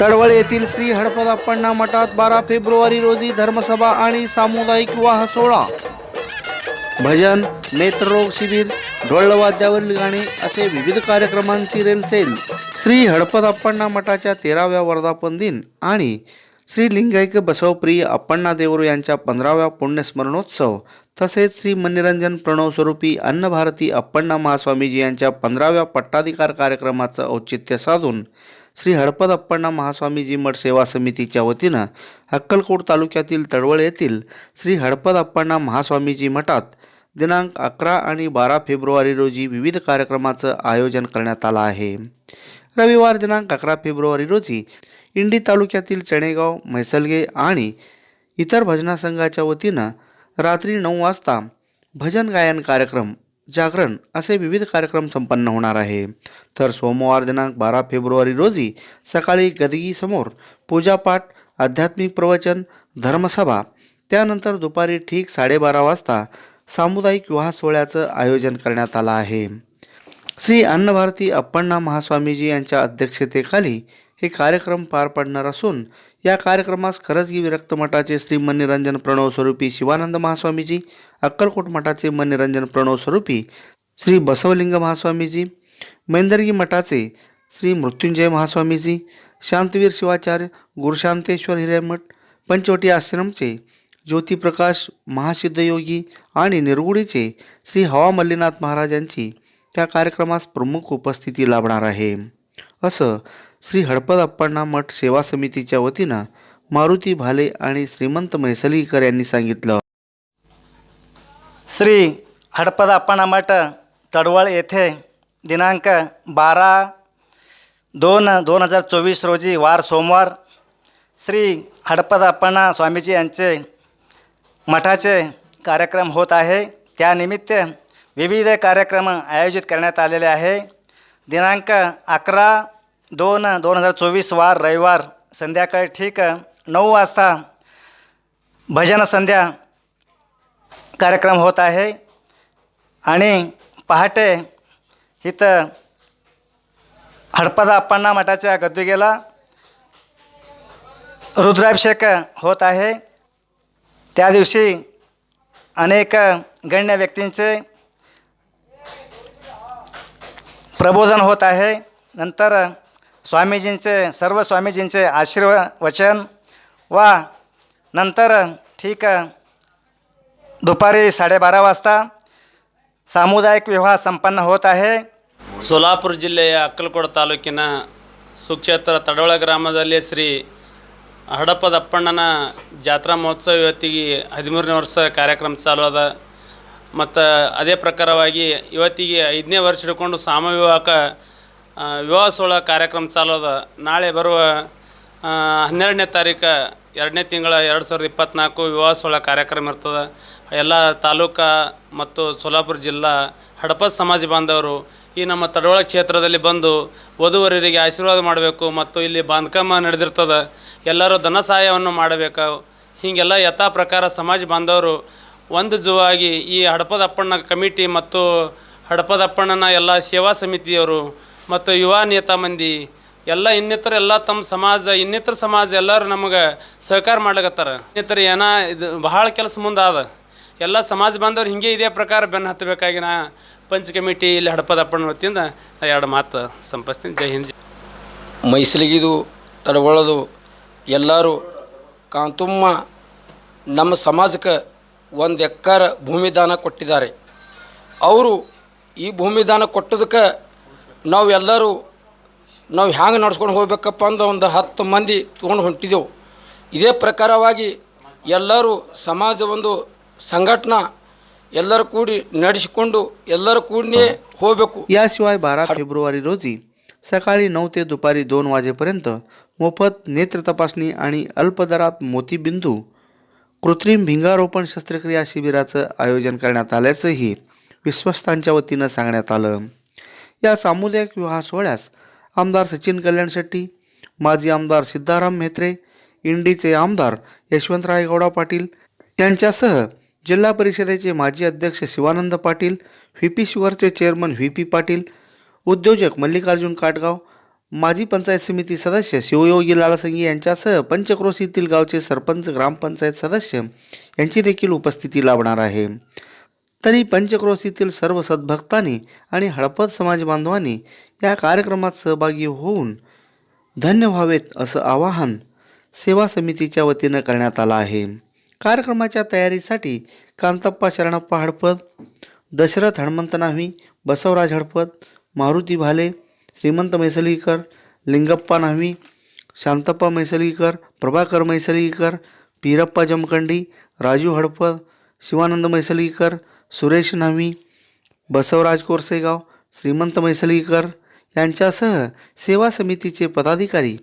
तळवळ येथील श्री हडपदाप्पण्णा मठात बारा फेब्रुवारी रोजी धर्मसभा आणि सामुदायिक विवाह सोहळा. भजन नेत्ररोग शिबिर ढोलवाद्यावरील गाणे असे विविध कार्यक्रमांची रेलचेल श्री हडपदाप्पण्णा मठाच्या तेराव्या वर्धापन दिन आणि श्री लिंगायक बसवप्रिय अप्पण्णा देवरू यांच्या पंधराव्या पुण्यस्मरणोत्सव तसेच श्री मनिरंजन प्रणव स्वरूपी अन्नभारती अप्पण्णा महास्वामीजी यांच्या पंधराव्या पट्टाधिकार कार्यक्रमाचं औचित्य साधून श्री हडपद अप्पण्णा महास्वामीजी मठ सेवा समितीच्या वतीनं अक्कलकोट तालुक्यातील तळवळ येथील श्री हडपद अप्पण्णा महास्वामीजी मठात दिनांक अकरा आणि बारा फेब्रुवारी रोजी विविध कार्यक्रमाचं आयोजन करण्यात आलं आहे. रविवार दिनांक अकरा फेब्रुवारी रोजी इंडी तालुक्यातील चणेगाव म्हैसलगे आणि इतर भजना संघाच्या वतीनं रात्री नऊ वाजता भजन गायन कार्यक्रम जागरण असे विविध कार्यक्रम संपन्न होणार आहे. तर सोमवार दिनांक बारा फेब्रुवारी रोजी सकाळी गदगीसमोर पूजापाठ आध्यात्मिक प्रवचन धर्मसभा त्यानंतर दुपारी ठीक साडेबारा वाजता सामुदायिक विवाह सोहळ्याचं आयोजन करण्यात आलं आहे. श्री अन्नभारती अप्पण्णा महास्वामीजी यांच्या अध्यक्षतेखाली हे कार्यक्रम पार पडणार असून या कार्यक्रमास खरजगी विरक्त मठाचे श्री मनिरंजन प्रणव स्वरूपी शिवानंद महास्वामीजी अक्कलकोट मठाचे मनिरंजन प्रणव स्वरूपी श्री बसवलिंग महास्वामीजी मैंदरगी मठाचे श्री मृत्युंजय महास्वामीजी शांतवीर शिवाचार्य गुरुशांतेश्वर हिरेमठ पंचवटी आश्रमचे ज्योतिप्रकाश महासिद्धयोगी आणि निरगुडीचे श्री हवा मल्लीनाथ महाराजांची त्या कार्यक्रमास प्रमुख उपस्थिती लाभणार आहे. असं श्री हडपद मठ सेवा समितीच्या वतीनं मारुती भाले आणि श्रीमंत म्हैसलीकर यांनी सांगितलं. श्री हडपदअप्पाणा मठ तडवळ येथे दिनांक बारा दोन दोन हजार चोवीस रोजी वार सोमवार श्री हडपदअप्पाणा स्वामीजी यांचे मठाचे कार्यक्रम होत आहे. त्यानिमित्त विविध कार्यक्रम आयोजित करण्यात आलेले आहे. दिनांक अकरा दोन दोन हजार चोवीस वार रविवार संध्याकाळी ठीक नऊ वाजता भजन संध्या कार्यक्रम होत आहे. आणि पहाटे इथं हडपदा अप्पांना मठाच्या गद्दुगेला रुद्राभिषेक होत आहे. त्या दिवशी अनेक गण्य व्यक्तींचे प्रबोधन होत आहे नंतर स्वामीजींचे सर्व स्वामीजींचे आशीर्वचन व नंतर ठीक दुपारी साडेबारा वाजता सामुदायिक विवाह संपन्न होत आहे ಸೋಲಾಪುರ ಜಿಲ್ಲೆಯ ಅಕ್ಕಲಕೋಟ ತಾಲೂಕಿನ ಸುಕ್ಷೇತ್ರ ತಡವಳ ಗ್ರಾಮದಲ್ಲಿ ಶ್ರೀ ಹಡಪದ ಅಪ್ಪಣ್ಣನ ಜಾತ್ರಾ ಮಹೋತ್ಸವ ಇವತ್ತಿಗೆ ಹದಿಮೂರನೇ ವರ್ಷ ಕಾರ್ಯಕ್ರಮ ಚಾಲು ಅದ ಮತ್ತು ಅದೇ ಪ್ರಕಾರವಾಗಿ ಇವತ್ತಿಗೆ ಐದನೇ ವರ್ಷ ಹಿಡ್ಕೊಂಡು ಸಾಮವಿವಾಹಕ ವಿವಾಹ ವಿವಾಹ ಸೋಳ ಕಾರ್ಯಕ್ರಮ ಚಾಲೋದ ನಾಳೆ ಬರುವ ಹನ್ನೆರಡನೇ ತಾರೀಕು, ಎರಡನೇ ತಿಂಗಳ ಎರಡು ಸಾವಿರದ ಇಪ್ಪತ್ತ್ನಾಲ್ಕು ವಿವಾಹ ಸೋಳ ಕಾರ್ಯಕ್ರಮ ಇರ್ತದೆ. ಎಲ್ಲ ತಾಲೂಕಾ ಮತ್ತು ಸೋಲಾಪುರ ಜಿಲ್ಲಾ ಹಡಪ ಸಮಾಜ ಬಾಂಧವರು ಈ ನಮ್ಮ ತಡವಳ ಕ್ಷೇತ್ರದಲ್ಲಿ ಬಂದು ವಧುವರರಿಗೆ ಆಶೀರ್ವಾದ ಮಾಡಬೇಕು ಮತ್ತು ಇಲ್ಲಿ ಬಾಂಧಕಮ ನಡೆದಿರ್ತದೆ. ಎಲ್ಲರೂ ಧನ ಸಹಾಯವನ್ನು ಮಾಡಬೇಕು. ಹೀಗೆಲ್ಲ ಯಥಾ ಪ್ರಕಾರ ಸಮಾಜ ಬಾಂಧವರು ಒಂದು ಜುವಾಗಿ ಈ ಹಡಪದ ಅಪ್ಪಣ್ಣ ಕಮಿಟಿ ಮತ್ತು ಹಡಪದಪ್ಪಣ್ಣನ ಎಲ್ಲ ಸೇವಾ ಸಮಿತಿಯವರು ಮತ್ತು ಯುವ ನೇತಾ ಮಂದಿ, ಎಲ್ಲ ಇನ್ನಿತರ ಎಲ್ಲ ತಮ್ಮ ಸಮಾಜ, ಇನ್ನಿತರ ಸಮಾಜ ಎಲ್ಲರೂ ನಮಗೆ ಸಹಕಾರ ಮಾಡ್ಲಕತ್ತಾರ. ಇನ್ನಿತರ ಏನ ಇದು ಬಹಳ ಕೆಲಸ ಮುಂದೆ ಅದ ಎಲ್ಲ ಸಮಾಜ ಬಾಂಧವ್ರು ಹಿಂಗೆ ಇದೇ ಪ್ರಕಾರ ಬೆನ್ನು ಹತ್ತಬೇಕಾಗಿ ನಾ ಪಂಚ ಕಮಿಟಿ ಇಲ್ಲಿ ಹಡಪದ ಅಪ್ಪಣ್ಣ ವತಿಯಿಂದ ಎರಡು ಮಾತು ಸಂಪಸ್ತೀನಿ. ಜೈ ಹಿಂದ್. ಮೈಸಲಿಗಿದು ತಡಗೊಳ್ಳೋದು ಎಲ್ಲರೂ ಕಾಂತುಮ್ಮ ನಮ್ಮ ಸಮಾಜಕ್ಕೆ ಒಂದು ಎಕ್ಕರ್ ಭೂಮಿದಾನ ಕೊಟ್ಟಿದ್ದಾರೆ ಅವರು ಈ ಭೂಮಿದಾನ ಕೊಟ್ಟದಕ್ಕೆ ನಾವು ಎಲ್ಲರೂ ನಾವು ಹ್ಯಾಂಗೆ ನಡ್ಸ್ಕೊಂಡು ಹೋಗ್ಬೇಕಪ್ಪ ಅಂದ್ರೆ ಒಂದು ಹತ್ತು ಮಂದಿ ತೊಗೊಂಡು ಹೊಂಟಿದೆವು ಇದೇ ಪ್ರಕಾರವಾಗಿ ಎಲ್ಲರೂ ಸಮಾಜ ಒಂದು ಸಂಘಟನಾ ಎಲ್ಲರೂ ಕೂಡಿ ನಡೆಸಿಕೊಂಡು ಎಲ್ಲರೂ ಕೂಡಿ ಹೋಗಬೇಕು याशिवाय बारा फेब्रुवारी रोजी सकाळी नऊ ते दुपारी दोन वाजेपर्यंत मोफत नेत्र तपासणी आणि अल्पदरात मोतीबिंदू कृत्रिम भिंगारोपण शस्त्रक्रिया शिबिराचं आयोजन करण्यात आल्याचंही विश्वस्तांच्या वतीनं सांगण्यात आलं. या सामुदायिक विवाह सोहळ्यास आमदार सचिन कल्याण शेट्टी माजी आमदार सिद्धाराम म्हेत्रे इंडीचे आमदार यशवंतराय गौडा पाटील यांच्यासह जिल्हा परिषदेचे माजी अध्यक्ष शिवानंद पाटील व्ही पी शुगरचे चेअरमन व्ही पी पाटील उद्योजक मल्लिकार्जुन काटगाव माजी पंचायत समिती सदस्य शिवयोगी लालसंगी यांच्यासह पंचक्रोशीतील गावचे सरपंच ग्रामपंचायत सदस्य यांची देखील उपस्थिती लाभणार आहे. तरी पंचक्रोशीतील सर्व सद्भक्तांनी आणि हडपद समाज बांधवांनी या कार्यक्रमात सहभागी होऊन धन्य व्हावेत असं आवाहन सेवा समितीच्या वतीनं करण्यात आलं आहे. कार्यक्रमाच्या तयारीसाठी कांतप्पा शरणप्पा हडपद दशरथ हनुमंत नाव्ही बसवराज हडपद मारुती भाले श्रीमंत मैसलीकर लिंगप्पा न्हावी शांतप्पा मैसलीकर प्रभाकर मैसलीकर पीरप्पा जमखंडी राजू हडपद शिवानंद मैसलीकर सुरेश न्हावी बसवराज कोरसेगाव श्रीमंत मैसलीकर यांच्यासह सेवा समितीचे पदाधिकारी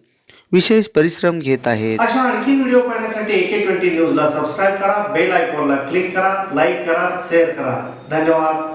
विशेष परिश्रम घेत आहेत. अशा आणखी व्हिडिओ पाहण्यासाठी एके ट्वेंटी न्यूजला सबस्क्राईब करा बेल आयकॉनला क्लिक करा लाईक करा शेअर करा. धन्यवाद.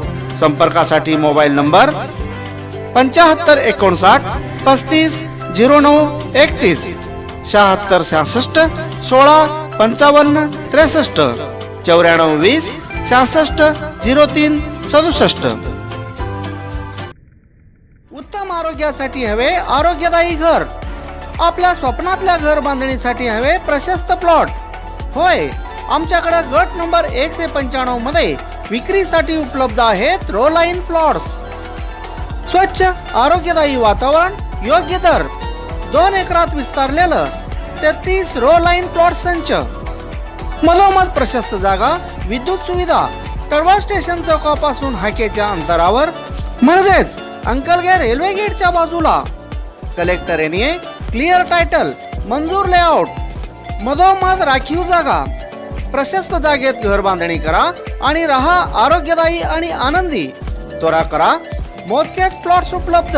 संपर्कासाठी मोबाईल नंबर पंच्याहत्तर एकोणसाठ पस्तीस झिरो नऊ एकतीस शहात्तर सहासष्ट सोळा पंचावन्न त्रेसष्ट चौऱ्याण्णव वीस सहासष्ट झिरो तीन सदुसष्ट. उत्तम आरोग्यासाठी हवे आरोग्यदायी घर. आपल्या स्वप्नातल्या घर बांधणीसाठी हवे प्रशस्त प्लॉट. होय आमच्याकडे गट नंबर एकशे पंच्याण्णवमध्ये विक्रीसाठी उपलब्ध आहेत रो लाईन प्लॉट्स स्वच्छ आरोग्यदायी वातावरण योग्य दर. दोन एकरात विस्तारलेलं तेहतीस रो लाईन प्लॉट संच. मधोमध प्रशस्त जागा विद्युत सुविधा तळवळ स्टेशन चौकापासून हाकेच्या अंतरावर म्हणजेच अंकलगे रेल्वे गेटच्या बाजूला. कलेक्टर एनए क्लिअर टायटल मंजूर लेआउट. मधोमध राखीव जागा. प्रशस्त जागेत घर बांधणी करा. आणि राहा आरोग्यदायी आणि आनंदी. त्वरा करा मोजकेच प्लॉट्स उपलब्ध.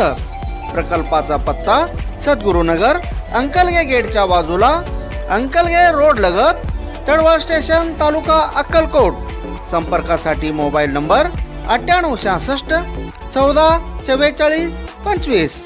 प्रकल्पाचा पत्ता सद्गुरुनगर अंकलगे गेटच्या बाजूला अंकलगे रोड लगत तळवळ स्टेशन तालुका अक्कलकोट. संपर्कासाठी मोबाईल नंबर अठ्ठ्याण्णव सहासष्ट चौदा चव्वेचाळीस पंचवीस.